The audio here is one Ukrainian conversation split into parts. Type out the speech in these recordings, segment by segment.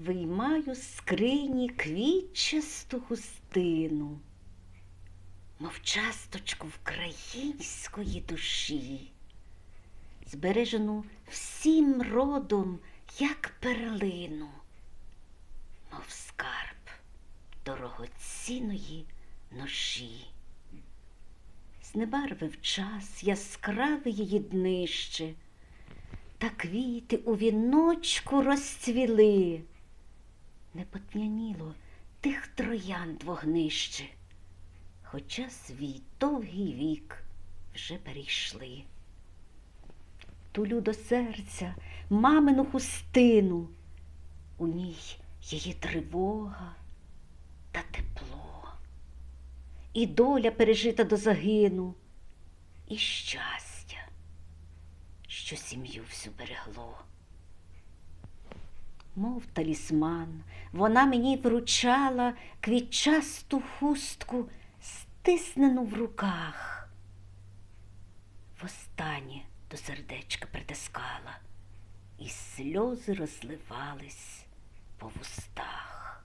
виймаю з скрині квітчасту хустину, мов часточку української душі, збережену всім родом, як перлину, мов скарб дорогоцінної ноші. Знебарвив час яскраве її днище, та квіти у віночку розцвіли, не потьмяніло тих троянд вогнище, хоча свій довгий вік вже перейшли. Тулю до серця мамину хустину, у ній її тривога та тепло, і доля пережита до загину, і щастя, що сім'ю всю берегло. Мов талісман, вона мені вручала квітчасту хустку, стиснену в руках. Востаннє до сердечка притискала, і сльози розливались по вустах.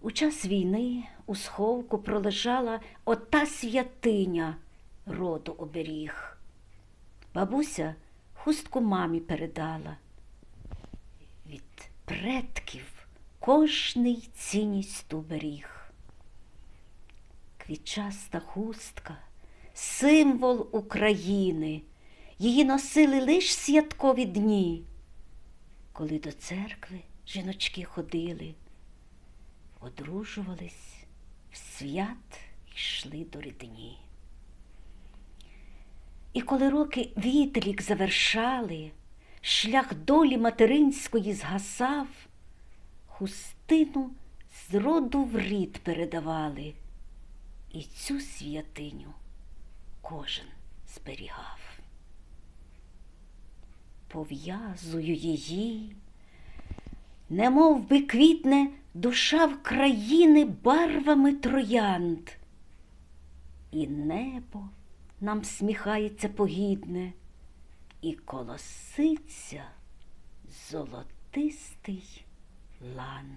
У час війни у сховку пролежала ота святиня роду оберіг. Бабуся хустку мамі передала. Предків кожний цінність беріг. Квітчаста хустка, символ України. Її носили лиш святкові дні, коли до церкви жіночки ходили, одружувались, в свят йшли до рідні. І коли роки вітрік завершали, шлях долі материнської згасав, хустину з роду в рід передавали, і цю святиню кожен зберігав. Пов'язую її, немов би квітне душа в країни барвами троянд, і небо нам сміхається погідне, і колоситься золотистий лан.